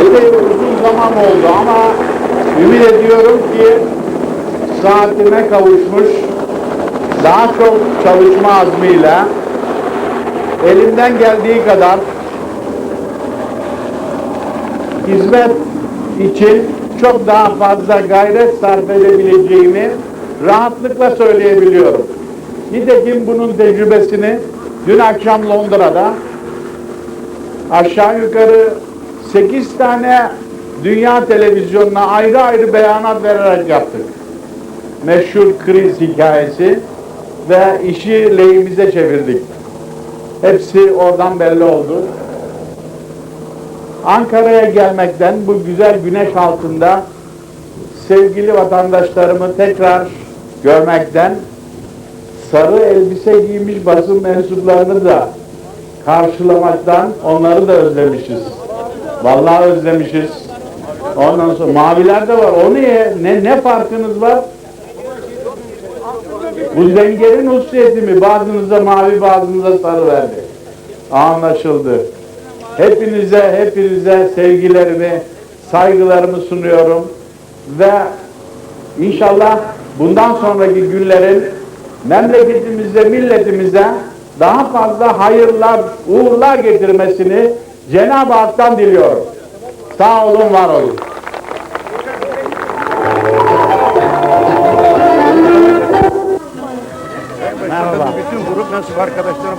Epey uzun zaman oldu ama ümit ediyorum ki saatine kavuşmuş daha çok çalışma azmiyle elimden geldiği kadar hizmet için çok daha fazla gayret sarf edebileceğimi rahatlıkla söyleyebiliyorum. Nitekim bunun tecrübesini dün akşam Londra'da aşağı yukarı 8 tane dünya televizyonuna ayrı ayrı beyanat vererek yaptık. Meşhur kriz hikayesi ve işi lehimize çevirdik. Hepsi oradan belli oldu. Ankara'ya gelmekten bu güzel güneş altında sevgili vatandaşlarımı tekrar görmekten sarı elbise giymiş basın mensuplarını da karşılamaktan onları da özlemişiz. Vallahi özlemişiz. Ondan sonra maviler de var. O niye? Ne, ne farkınız var? Bu zengerin hususiyeti mi? Bazınıza mavi, bazınıza sarı verdi. Anlaşıldı. Hepinize, hepinize sevgilerimi, saygılarımı sunuyorum. Ve inşallah bundan sonraki günlerin memleketimize, milletimize daha fazla hayırlar, uğurlar getirmesini Cenab-ı Hak'tan diliyorum. Sağ olun, var olun. Merhaba. Bütün grup mensup arkadaşlarım